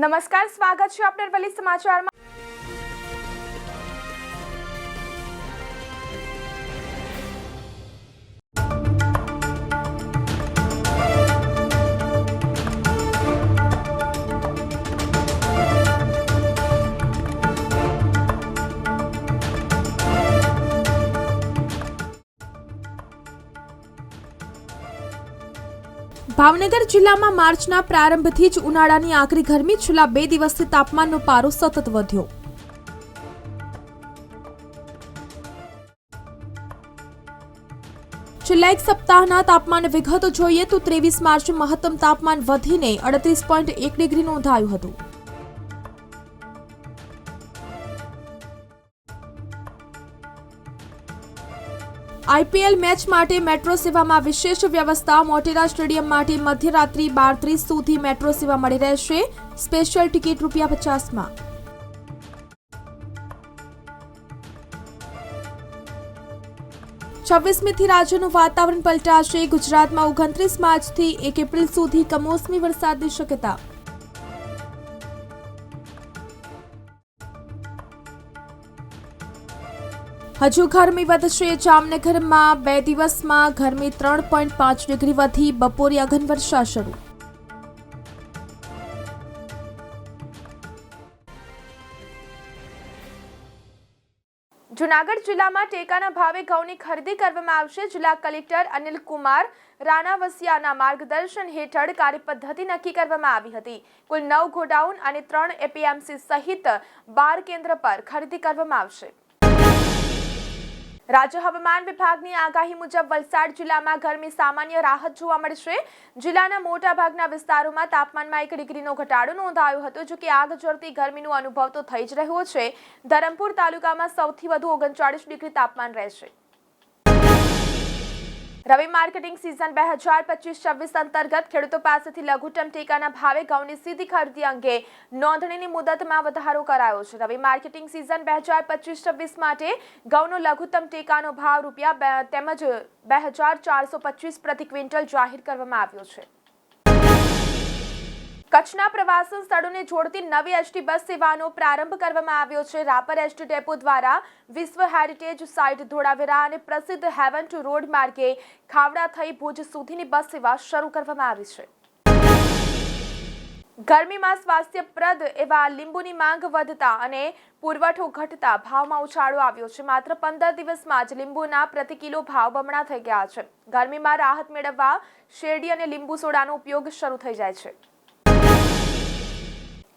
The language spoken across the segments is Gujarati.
નમસ્કાર સ્વાગત છે આપના અરવલ્લી સમાચારમાં. ભાવનગર જિલ્લામાં માર્ચના પ્રારંભથી જ ઉનાળાની આકરી ગરમી, છેલ્લા બે દિવસથી તાપમાનનો પારો સતત વધ્યો. છેલ્લા એક સપ્તાહના તાપમાન વિગતો જોઈએ તો ત્રેવીસ માર્ચે મહત્તમ તાપમાન વધીને અડત્રીસ પોઈન્ટ એક ડિગ્રી નોંધાયું હતું. આઈપીએલ મેચ માટે મેટ્રો સેવામાં વિશેષ વ્યવસ્થા. મોટેરા સ્ટેડિયમ માટે મધ્યરાત્રિ બાર ત્રીસ સુધી મેટ્રો સેવા મળી રહેશે. સ્પેશિયલ ટિકિટ રૂપિયા પચાસમાં. છવ્વીસમીથી રાજ્યનું વાતાવરણ પલટાશે. ગુજરાતમાં ઓગણત્રીસ માર્ચથી એક એપ્રિલ સુધી કમોસમી વરસાદની શક્યતા. હજુ ગરમી વધશે. જામનગરમાં બે દિવસમાં ગરમી ત્રણ પોઈન્ટ પાંચ ડિગ્રી વધી. બપોરે અઘન વર્ષા શરૂ. જુનાગઢ જિલ્લામાં ટેકાના ભાવે ઘઉંની ખરીદી કરવામાં આવશે. જિલ્લા કલેક્ટર અનિલ કુમાર રાણાવસિયાના માર્ગદર્શન હેઠળ કાર્યપદ્ધતિ નક્કી કરવામાં આવી હતી. કુલ નવ ગોડાઉન અને ત્રણ એપીએમસી સહિત બાર કેન્દ્ર પર ખરીદી કરવામાં આવશે. રાજ્ય હવામાન વિભાગની આગાહી મુજબ વલસાડ જિલ્લામાં ગરમી સામાન્ય રાહત જોવા મળશે. જિલ્લાના મોટાભાગના વિસ્તારોમાં તાપમાનમાં એક ડિગ્રીનો ઘટાડો નોંધાયો હતો જો કે આગ જરતી ગરમીનો અનુભવ તો થઈ જ રહ્યો છે. ધરમપુર તાલુકામાં સૌથી વધુ ઓગણચાળીસ ડિગ્રી તાપમાન રહેશે. રવિ માર્કેટિંગ સિઝન બે હજાર પચીસ છવ્વીસ અંતર્ગત ખેડૂતો પાસેથી લઘુત્તમ ટેકાના ભાવે ઘઉંની સીધી ખરીદી અંગે નોંધણીની મુદતમાં વધારો કરાયો છે. રવિ માર્કેટિંગ સિઝન બે હજાર પચીસ છવ્વીસ માટે ઘઉંનો લઘુત્તમ ટેકાનો ભાવ રૂપિયા તેમજ બે હજાર ચારસો પચીસ પ્રતિ ક્વિન્ટલ જાહેર કરવામાં આવ્યો છે. કચ્છના પ્રવાસન સ્થળોને જોડતી નવી એસટી બસ સેવાનો પ્રારંભ કરવામાં આવ્યો છે. રાપર એસટી ડેપો દ્વારા વિશ્વ હેરિટેજ સાઇટ ધોળાવીરા અને પ્રસિદ્ધ હેવન ટુ રોડ માર્ગે ખાવડા થઈ ભુજ સુધીની બસ સેવા શરૂ કરવામાં આવી છે. ગરમીમાં સ્વાસ્થ્યપ્રદ એવા લીંબુની માંગ વધતા અને પુરવઠો ઘટતા ભાવમાં ઉછાળો આવ્યો છે. માત્ર પંદર દિવસમાં જ લીંબુના પ્રતિ કિલો ભાવ બમણા થઈ ગયા છે. ગરમીમાં રાહત મેળવવા શેરડી અને લીંબુ સોડાનો ઉપયોગ શરૂ થઈ જાય છે.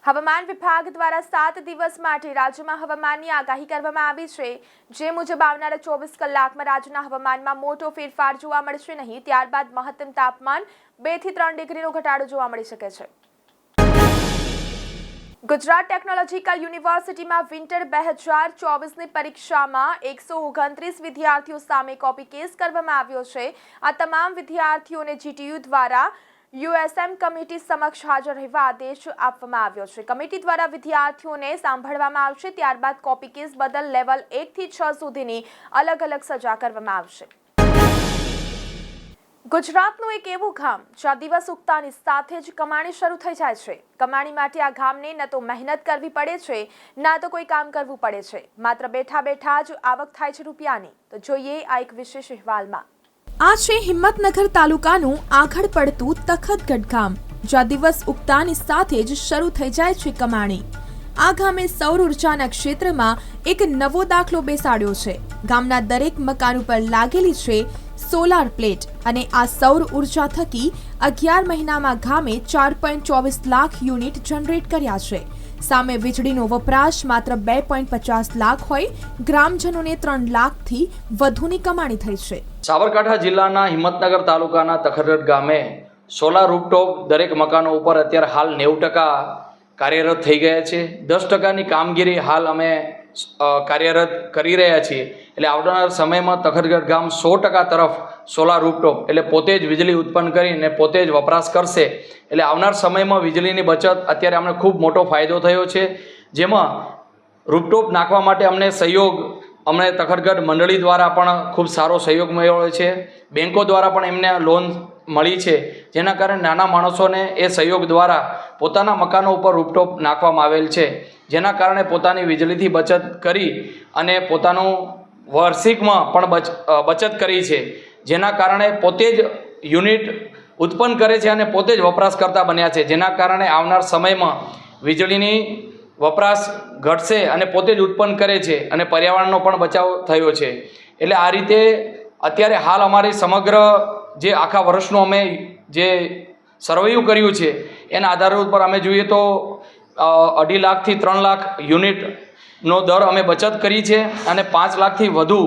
હવામાન વિભાગ દ્વારા સાત દિવસ માટે રાજ્યમાં હવામાનની આગાહી કરવામાં આવી છે. જે મુજબ આવનારા ચોવીસ કલાકમાં રાજ્યના હવામાનમાં મોટો ફેરફાર જોવા મળશે નહીં. ત્યારબાદ મહત્તમ તાપમાન બેથી ત્રણ ડિગ્રીનો ઘટાડો જોવા મળી શકે છે. ગુજરાત ટેકનોલોજીકલ યુનિવર્સિટીમાં વિન્ટર બે હજાર ચોવીસની પરીક્ષામાં એકસો ઓગણત્રીસ વિદ્યાર્થીઓ સામે કોપી કેસ કરવામાં આવ્યો છે. આ તમામ વિદ્યાર્થીઓને જીટીયુ દ્વારા યુએસએમ કમિટી સમક્ષ હાજર રહેવા આદેશ આપવામાં આવ્યો છે. કમિટી દ્વારા વિદ્યાર્થીઓને સાંભળવામાં આવશે, ત્યારબાદ કોપી કેસ બદલ લેવલ એકથી છ સુધીની અલગ અલગ સજા કરવામાં આવશે. ગુજરાતનું એક એવું ગામ, જ્યાં દિવસ ઉગતાની સાથે જ કમાણી શરૂ થઈ જાય છે. કમાણી માટે આ ગામને ન તો મહેનત કરવી પડે છે, ના તો કોઈ કામ કરવું પડે છે. માત્ર બેઠા બેઠા જ આવક થાય છે રૂપિયાની. તો જોઈએ આ એક વિશેષ અહેવાલમાં. આ છે હિંમતનગર તાલુકાનું આગળ પડતું તખતગઢ ગામ જ્યાં દિવસ ઉગતાની સાથે જ શરૂ થઈ જાય છે કમાણી. આ ગામે સૌર ઉર્જાના ક્ષેત્રમાં એક નવો દાખલો બેસાડ્યો છે. ગામના દરેક મકાન ઉપર લાગેલી છે સોલાર પ્લેટ અને આ સૌર ઊર્જા થકી અગિયાર મહિનામાં ગામે ચાર પોઈન્ટ ચોવીસ લાખ યુનિટ જનરેટ કર્યા છે. સામે વીજળીનો વપરાશ માત્ર બે પોઈન્ટ પચાસ લાખ હોય, ગ્રામજનોને ત્રણ લાખથી વધુની કમાણી થઈ છે. સાબરકાંઠા જિલ્લાના હિંમતનગર તાલુકાના તખરડ ગામે સોલાર રૂપટોપ દરેક મકાનો ઉપર અત્યારે હાલ નેવું ટકા કાર્યરત થઈ ગયા છે. દસ ટકાની કામગીરી હાલ અમે કાર્યરત કરી રહ્યા છીએ. એટલે આવનાર સમયમાં તખતગઢ ગામ સો ટકા તરફ સોલાર રૂપટોપ, એટલે પોતે જ વીજળી ઉત્પન્ન કરીને પોતે જ વપરાશ કરશે. એટલે આવનાર સમયમાં વીજળીની બચત અત્યારે અમને ખૂબ મોટો ફાયદો થયો છે. જેમાં રૂપટોપ નાખવા માટે અમને સહયોગ અમને તખતગઢ મંડળી દ્વારા પણ ખૂબ સારો સહયોગ મળ્યો છે. બેન્કો દ્વારા પણ એમને લોન મળી છે. જેના કારણે નાના માણસોને એ સહયોગ દ્વારા પોતાના મકાનો ઉપર રૂપટોપ નાખવામાં આવેલ છે. જેના કારણે પોતાની વીજળીથી બચત કરી અને પોતાનું વાર્ષિકમાં પણ બચ બચત કરી છે. જેના કારણે પોતે જ યુનિટ ઉત્પન્ન કરે છે અને પોતે જ વપરાશકર્તા બન્યા છે. જેના કારણે આવનાર સમયમાં વીજળીની વપરાશ ઘટશે અને પોતે જ ઉત્પન્ન કરે છે અને પર્યાવરણનો પણ બચાવ થયો છે. એટલે આ રીતે અત્યારે હાલ અમારી સમગ્ર જે આખા વર્ષનું અમે જે સર્વેયું કર્યું છે, એના આધાર ઉપર અમે જોઈએ તો અઢી લાખથી ત્રણ લાખ યુનિટનો દર અમે બચત કરી છે અને પાંચ લાખથી વધુ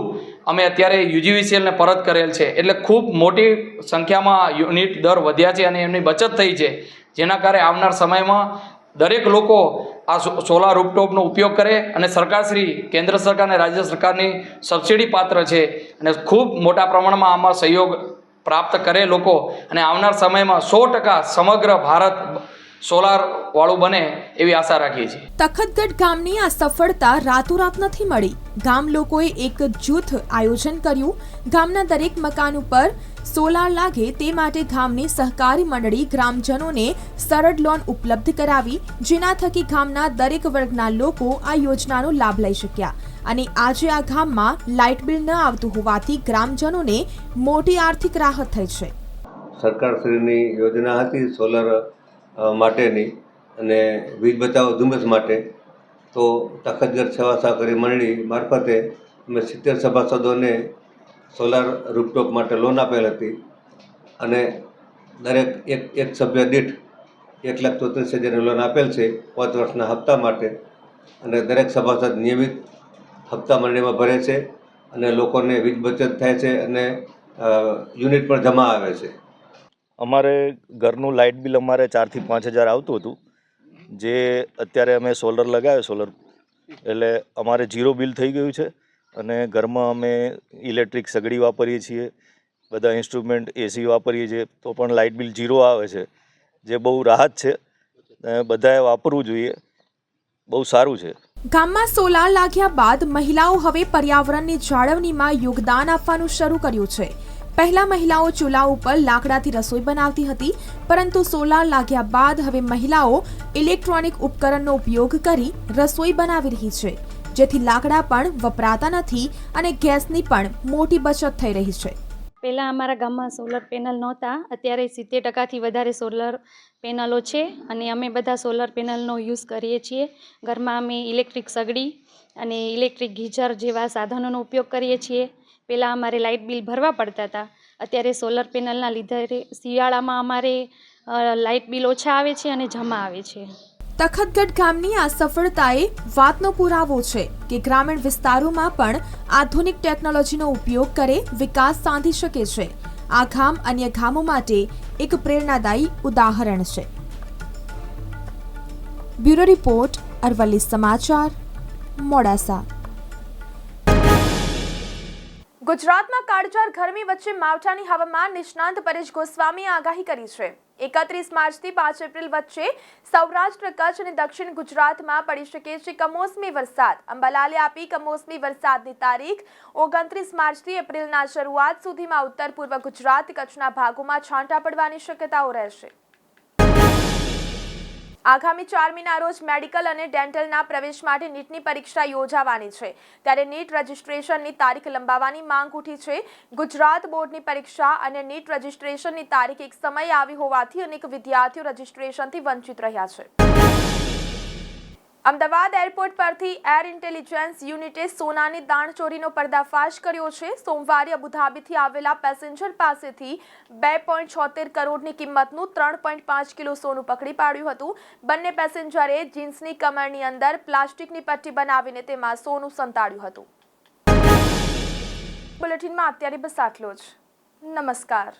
અમે અત્યારે યુજીવીસીએલને પરત કરેલ છે. એટલે ખૂબ મોટી સંખ્યામાં યુનિટ દર વધ્યા છે અને એમની બચત થઈ છે. જેના કારણે આવનાર સમયમાં દરેક લોકો આ સોલાર રૂપટોપનો ઉપયોગ કરે અને સરકારશ્રી, કેન્દ્ર સરકાર અને રાજ્ય સરકારની સબસિડી પાત્ર છે. અને ખૂબ મોટા પ્રમાણમાં આમાં સહયોગ પ્રાપ્ત કરે લોકો. અને આવનાર સમયમાં સો ટકા સમગ્ર ભારત સોલાર વાળું બને એવી આશા રાખીએ છીએ. તખતગઢ ગામની આ સફળતા રાતોરાત નથી મળી. ગામ લોકોએ એક જૂથ આયોજન કર્યું. ગામના દરેક મકાન ઉપર સોલાર લાગે તે માટે ગામની સહકારી મંડળી ગ્રામજનોને સરળ લોન ઉપલબ્ધ કરાવી જેના થકી ગામના દરેક વર્ગના લોકો આ યોજનાનો લાભ લઈ શક્યા. અને આજે આ ગામમાં લાઇટ બિલ ન આવતું હોવાથી ગ્રામજનોને મોટી આર્થિક રાહત થઈ છે. સરકારશ્રીની યોજના હતી સોલર માટેની અને વીજ બચાવ ઝુંબેશ માટે તો તખતગઢ સેવા સહકારી મંડળી મારફતે અમે સિત્તેર સભાસદોને સોલાર રૂપટોપ માટે લોન આપેલ હતી અને દરેક એક એક સભ્ય દીઠ એક લાખ ચોત્રીસ હજારની લોન આપેલ છે પાંચ વર્ષના હપ્તા માટે અને દરેક સભાસદ નિયમિત હપ્તા મંડળીમાં ભરે છે અને લોકોને વીજ બચત થાય છે અને યુનિટ પણ જમા આવે છે. અમારે ઘરનું લાઇટ બિલ અમારે ચારથી પાંચ હજાર આવતું હતું. જે અત્યારે અમે સોલર લગાવ્યો સોલર, એટલે અમારે જીરો બિલ થઈ ગયું છે અને ઘરમાં અમે ઇલેક્ટ્રિક સગડી વાપરીએ છીએ, બધા ઇન્સ્ટ્રુમેન્ટ, એસી વાપરીએ છીએ, તો પણ લાઇટ બિલ ઝીરો આવે છે. જે બહુ રાહત છે બધાએ વાપરવું જોઈએ. બહુ સારું છે. ગામમાં સોલાર લાગ્યા બાદ મહિલાઓ હવે પર્યાવરણની જાળવણીમાં યોગદાન આપવાનું શરૂ કર્યું છે. પહેલા મહિલાઓ ચૂલા ઉપર લાકડાથી રસોઈ બનાવતી હતી, પરંતુ સોલાર લાગ્યા બાદ હવે મહિલાઓ ઇલેક્ટ્રોનિક ઉપકરણનો ઉપયોગ કરી રસોઈ બનાવી રહી છે, જેથી લાકડા પણ વપરાતા નથી અને ગેસની પણ મોટી બચત થઈ રહી છે. પહેલાં અમારા ગામમાં સોલર પેનલ નહોતા, અત્યારે સિત્તેર ટકાથી વધારે સોલર પેનલો છે અને અમે બધા સોલર પેનલનો યુઝ કરીએ છીએ. ઘરમાં અમે ઇલેક્ટ્રિક સગડી અને ઇલેક્ટ્રિક ગીઝર જેવા સાધનોનો ઉપયોગ કરીએ છીએ. પહેલાં અમારે લાઇટ બિલ ભરવા પડતા હતા. અત્યારે સોલર પેનલના લીધે શિયાળામાં અમારે લાઇટ બિલ ઓછા આવે છે અને જમા આવે છે. તખતગઢ ગામની આ સફળતાએ વાતનો પુરાવો છે કે ગ્રામીણ વિસ્તારોમાં પણ આધુનિક ટેકનોલોજીનો ઉપયોગ કરે વિકાસ સાધી શકે છે. આ ગામ અન્ય ગામો માટે એક પ્રેરણાદાયી ઉદાહરણ છે. બ્યુરો રિપોર્ટ અરવલ્લી સમાચાર, મોડાસા. ગુજરાતમાં કાળઝાળ ગરમી વચ્ચે માવઠાની હવામાન નિષ્ણાંત પરેશ ગોસ્વામીએ આગાહી કરી છે. એકત્રીસ માર્ચથી પાંચ એપ્રિલ વચ્ચે સૌરાષ્ટ્ર, કચ્છ અને દક્ષિણ ગુજરાતમાં પડી શકે છે કમોસમી વરસાદ. અંબાલાલે આપી કમોસમી વરસાદની તારીખ ઓગણત્રીસ માર્ચથી એપ્રિલના શરૂઆત સુધીમાં ઉત્તર પૂર્વ ગુજરાત કચ્છના ભાગોમાં છાંટા પડવાની શક્યતાઓ રહેશે. આગામી ચાર મહિના રોજ મેડિકલ અને ડેન્ટલના પ્રવેશ માટે નીટની પરીક્ષા યોજાવાની છે. ત્યારે નીટ રજિસ્ટ્રેશનની તારીખ લંબાવવાની માંગ ઉઠી છે. ગુજરાત બોર્ડની પરીક્ષા અને નીટ રજિસ્ટ્રેશનની તારીખ એક સમયે આવી હોવાથી અનેક વિદ્યાર્થીઓ રજિસ્ટ્રેશનથી વંચિત રહ્યા છે. અમદાવાદ એરપોર્ટ પરથી એર ઇન્ટેલિજન્સ યુનિટે સોનાની દાણચોરીનો પર્દાફાશ કર્યો છે. સોમવારે અબુધાબીથી આવેલા પેસેન્જર પાસેથી બે પોઈન્ટ છોતેર કરોડની કિંમતનું ત્રણ પોઈન્ટ પાંચ કિલો સોનું પકડી પાડ્યું હતું. બંને પેસેન્જરે જીન્સની કમરની અંદર પ્લાસ્ટિકની પટ્ટી બનાવીને તેમાં સોનું સંતાડ્યું હતું. બુલેટિનમાં અત્યારે બસ આટલો જ. નમસ્કાર.